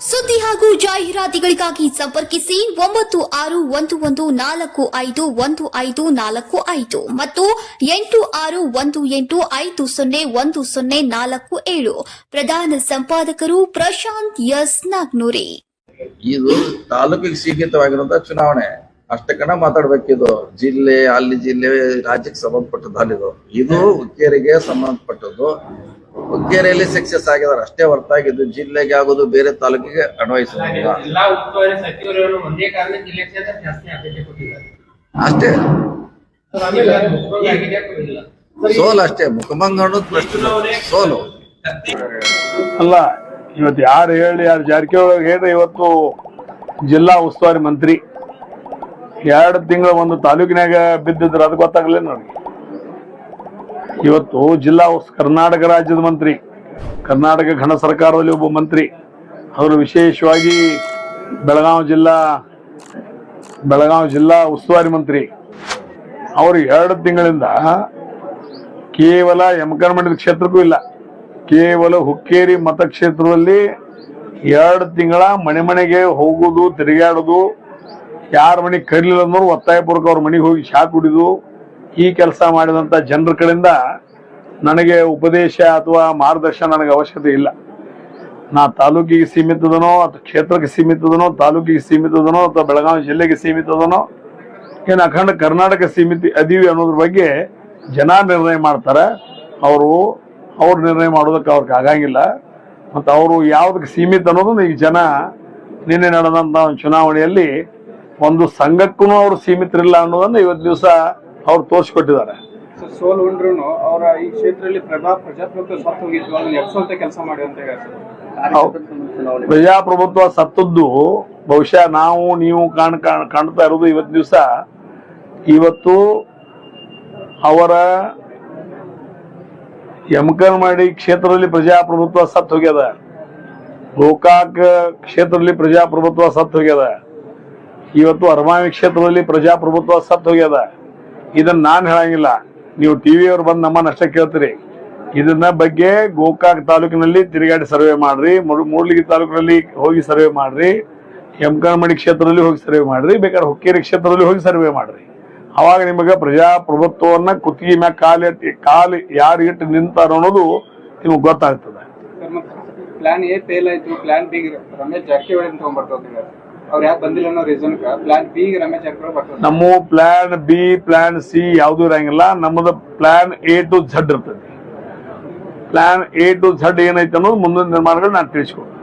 ಸುದ್ದಿ ಹಾಗೂ ಜಾಹೀರಾತಿಗಳಿಗಾಗಿ ಸಂಪರ್ಕಿಸಿ ಒಂಬತ್ತು ಆರು ಒಂದು ಒಂದು ನಾಲ್ಕು ಐದು ಒಂದು ಐದು ನಾಲ್ಕು ಐದು ಮತ್ತು ಎಂಟು ಆರು ಒಂದು ಎಂಟು ಐದು ಸೊನ್ನೆ ಒಂದು ಸೊನ್ನೆ ನಾಲ್ಕು ಏಳು. ಪ್ರಧಾನ ಸಂಪಾದಕರು ಪ್ರಶಾಂತ್ ಎಸ್ ನಾಗ್ನೂರಿ. ಇದು ತಾಲೂಕಿಗೆ ಸೀಮಿತವಾಗಿರುವಂತ ಚುನಾವಣೆ. ಅಷ್ಟಕ್ಕನ ಮಾತಾಡ್ಬೇಕಿದು ಜಿಲ್ಲೆ, ಅಲ್ಲಿ ಜಿಲ್ಲೆ, ರಾಜ್ಯಕ್ಕೆ ಸಂಬಂಧಪಟ್ಟದ್ದು ಅಲ್ಲಿದು. ಇದು ಹುಕ್ಕೇರಿಗೆ ಸಂಬಂಧಪಟ್ಟದ್ದು. ಹುಕ್ಕೇರಿಯಲ್ಲಿ ಸಕ್ಸಸ್ ಆಗಿದ್ದಾರೆ. ಅಷ್ಟೇ ಹೊರತಾಗಿದ್ದು ಜಿಲ್ಲೆಗೆ ಆಗೋದು ಬೇರೆ ತಾಲೂಕಿಗೆ ಕೊಟ್ಟಿದ್ದಾರೆ. ಅಷ್ಟೇ. ಸೋಲು ಅಷ್ಟೇ. ಮುಖಭಂಗ ಅನ್ನೋದು ಪ್ರಶ್ನೆ. ಸೋಲು. ಅಲ್ಲ ಇವತ್ತು ಯಾರು ಹೇಳಿ ಯಾರು ಜಾರಕಿಹೊಳಿ ಹೇಳಿ ಇವತ್ತು ಜಿಲ್ಲಾ ಉಸ್ತುವಾರಿ ಮಂತ್ರಿ. ಎರಡು ತಿಂಗಳ ಒಂದು ತಾಲೂಕಿನಾಗ ಬಿದ್ದಿದ್ರೆ ಅದು ಗೊತ್ತಾಗಲಿಲ್ಲ ನನಗೆ. ಇವತ್ತು ಜಿಲ್ಲಾ ಕರ್ನಾಟಕ ರಾಜ್ಯದ ಮಂತ್ರಿ, ಕರ್ನಾಟಕ ಘನ ಸರ್ಕಾರದಲ್ಲಿ ಒಬ್ಬ ಮಂತ್ರಿ. ಅವರು ವಿಶೇಷವಾಗಿ ಬೆಳಗಾವಿ ಜಿಲ್ಲಾ ಬೆಳಗಾವಿ ಜಿಲ್ಲಾ ಉಸ್ತುವಾರಿ ಮಂತ್ರಿ. ಅವರು ಎರಡು ತಿಂಗಳಿಂದ ಕೇವಲ ಯಮಕರ್ಮಂಡಲ ಕ್ಷೇತ್ರಕ್ಕೂ ಇಲ್ಲ, ಕೇವಲ ಹುಕ್ಕೇರಿ ಮತಕ್ಷೇತ್ರದಲ್ಲಿ ಎರಡು ತಿಂಗಳ ಮನೆ ಮನೆಗೆ ಹೋಗುದು, ತಿರುಗಾಡುದು, ಯಾರ ಮನೆಗೆ ಕರೀಲಿಲ್ಲ ಅಂದ್ರು ಒತ್ತಾಯಪೂರ್ವಕ ಅವ್ರ ಮನೆಗೆ ಹೋಗಿ ಶಾಕ್ ಕುಡಿದು ಈ ಕೆಲಸ ಮಾಡಿದಂತ ಜನರ ಕಡೆಯಿಂದ ನನಗೆ ಉಪದೇಶ ಅಥವಾ ಮಾರ್ಗದರ್ಶನ ನನಗೆ ಅವಶ್ಯಕತೆ ಇಲ್ಲ. ನಾ ತಾಲೂಕಿಗೆ ಸೀಮಿತದನೋ ಅಥವಾ ಕ್ಷೇತ್ರಕ್ಕೆ ಸೀಮಿತದನೋ, ತಾಲೂಕಿಗೆ ಸೀಮಿತದನೋ ಅಥವಾ ಬೆಳಗಾವಿ ಜಿಲ್ಲೆಗೆ ಸೀಮಿತದನೋ, ಏನು ಅಖಂಡ ಕರ್ನಾಟಕ ಸೀಮಿತ ಅದೀವಿ ಅನ್ನೋದ್ರ ಬಗ್ಗೆ ಜನ ನಿರ್ಣಯ ಮಾಡ್ತಾರೆ. ಅವರು, ಅವ್ರು ನಿರ್ಣಯ ಮಾಡೋದಕ್ಕೆ ಅವ್ರಿಗೆ ಆಗಂಗಿಲ್ಲ. ಮತ್ತು ಅವರು ಯಾವುದಕ್ಕೆ ಸೀಮಿತ ಅನ್ನೋದನ್ನು ಈಗ ಜನ ನಿನ್ನೆ ನಡೆದಂಥ ಚುನಾವಣೆಯಲ್ಲಿ ಒಂದು ಸಂಘಕ್ಕೂ ಅವರು ಸೀಮಿತರಿಲ್ಲ ಅನ್ನೋದನ್ನು ಇವತ್ತು ದಿವಸ ಅವ್ರು ತೋರಿಸ್ಕೊಟ್ಟಿದ್ದಾರೆ. ಸೋಲು ಉಂಡ್ರು ಅವರ ಈ ಕ್ಷೇತ್ರದಲ್ಲಿ ಪ್ರಭಾ ಪ್ರಜಾಪ್ರಭುತ್ವ ಸತ್ತು ಅದನ್ನ ಕೆಲಸ ಮಾಡಿ ಅಂತ ಪ್ರಜಾಪ್ರಭುತ್ವ ಸತ್ತದ್ದು ಬಹುಶಃ ನಾವು ನೀವು ಕಾಣ್ ಕಾಣ್- ಕಾಣ್ತಾ ಇರೋದು ಇವತ್ತು ದಿವಸ. ಇವತ್ತು ಅವರ ಯಮಕನ್ಮಡಿ ಕ್ಷೇತ್ರದಲ್ಲಿ ಪ್ರಜಾಪ್ರಭುತ್ವ ಸತ್ತು ಹೋಗ್ಯದ. ಗೋಕಾಕ್ ಕ್ಷೇತ್ರದಲ್ಲಿ ಪ್ರಜಾಪ್ರಭುತ್ವ ಸತ್ತು ಹೋಗ್ಯದ. ಇವತ್ತು ಅರಮಾವಿ ಕ್ಷೇತ್ರದಲ್ಲಿ ಪ್ರಜಾಪ್ರಭುತ್ವ ಸತ್ತು ಹೋಗ್ಯದ. ಇದನ್ನ ನಾನು ಹೇಳಂಗಿಲ್ಲ. ನೀವು ಟಿವಿ ಅವ್ರು ಬಂದು ನಮ್ಮನ್ನ ಅಷ್ಟೇ ಕೇಳ್ತೀರಿ. ಇದನ್ನ ಬಗ್ಗೆ ಗೋಕಾಕ್ ತಾಲೂಕಿನಲ್ಲಿ ತಿರುಗಾಡಿ ಸರ್ವೆ ಮಾಡ್ರಿ. ಮೂಡ್ಲಿಗಿ ತಾಲೂಕಿನಲ್ಲಿ ಹೋಗಿ ಸರ್ವೆ ಮಾಡ್ರಿ. ಯಮಕನಮಡಿ ಕ್ಷೇತ್ರದಲ್ಲಿ ಹೋಗಿ ಸರ್ವೆ ಮಾಡ್ರಿ. ಬೇಕಾದ್ರೆ ಹುಕ್ಕೇರಿ ಕ್ಷೇತ್ರದಲ್ಲಿ ಹೋಗಿ ಸರ್ವೆ ಮಾಡ್ರಿ. ಅವಾಗ ನಿಮಗೆ ಪ್ರಜಾಪ್ರಭುತ್ವವನ್ನ ಕುತ್ತಿಗೆ ಮ್ಯಾಗ ಕಾಲು ಎತ್ತಿ, ಕಾಲು ಯಾರು ಇಟ್ಟು ನಿಂತಾರ ಅನ್ನೋದು ನಿಮಗೆ ಗೊತ್ತಾಗ್ತದೆ. ಪ್ಲಾನ್ ಎ ಫೇಲ್ ಆಯ್ತು. ಪ್ಲಾನ್ ಬಿ ರಮೇಶ್ ಜಾರಕಿಹೊಳಿ ತಗೊಂಡ್ಬರ್ತಾರೆ ಅವ್ರು ಯಾಕೆ ಬಂದಿಲ್ಲ ಅನ್ನೋ reason plan B Ramesh Jarkiholi ಬರ್ತಾರೆ. ನಮ್ಮ ಪ್ಲಾನ್ ಬಿ ಪ್ಲಾನ್ ಸಿ ಯಾವುದೂ ಇರಂಗಿಲ್ಲ. ನಮ್ಮದು ಪ್ಲಾನ್ ಎ ಟು ಝಡ್ ಇರ್ತದೆ. ಪ್ಲಾನ್ ಎ ಟು ಝಡ್ ಏನೈತೆ ಅನ್ನೋದು ಮುಂದಿನ ನಿರ್ಮಾಣಗಳು ನಾನು ತಿಳಿಸ್ಕೊಡ್ತೀನಿ.